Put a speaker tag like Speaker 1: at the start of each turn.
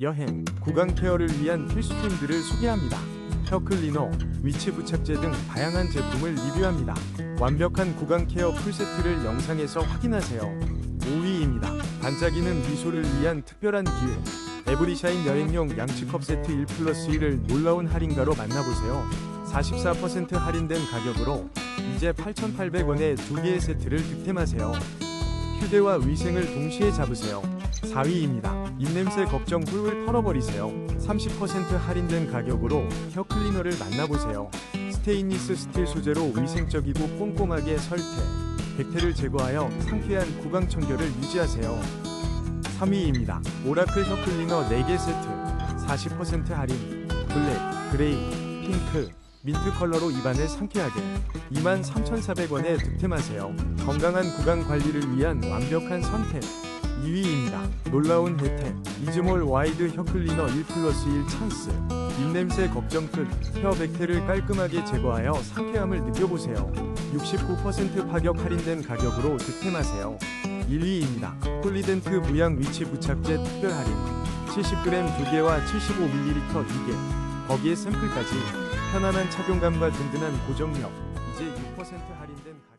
Speaker 1: 여행, 구강 케어를 위한 필수품들을 소개합니다. 혀 클리너, 위치 부착제 등 다양한 제품을 리뷰합니다. 완벽한 구강 케어 풀세트를 영상에서 확인하세요. 5위입니다. 반짝이는 미소를 위한 특별한 기회. 에브리샤인 여행용 양치컵 세트 1 플러스 1을 놀라운 할인가로 만나보세요. 44% 할인된 가격으로 이제 8,800원에 두 개의 세트를 득템하세요. 휴대와 위생을 동시에 잡으세요. 4위입니다. 입냄새 걱정 훌훌 털어버리세요. 30% 할인된 가격으로 혀 클리너를 만나보세요. 스테인리스 스틸 소재로 위생적이고 꼼꼼하게 설태, 백태를 제거하여 상쾌한 구강 청결을 유지하세요. 3위입니다. 오라클 혀 클리너 4개 세트 40% 할인 블랙, 그레이, 핑크, 민트 컬러로 입안을 상쾌하게 23,400원에 득템하세요. 건강한 구강 관리를 위한 완벽한 선택 2위입니다. 놀라운 혜택 이즈몰 와이드 혀 클리너 1 플러스 1 찬스 입냄새 걱정 끝혀 백태를 깔끔하게 제거하여 상쾌함을 느껴보세요. 69% 파격 할인된 가격으로 득템하세요. 1위입니다. 폴리덴트 무양 위치 부착제 특별 할인 70g 2개와 75ml 2개 거기에 샘플까지 편안한 착용감과 든든한 고정력 이제 6% 할인된 가격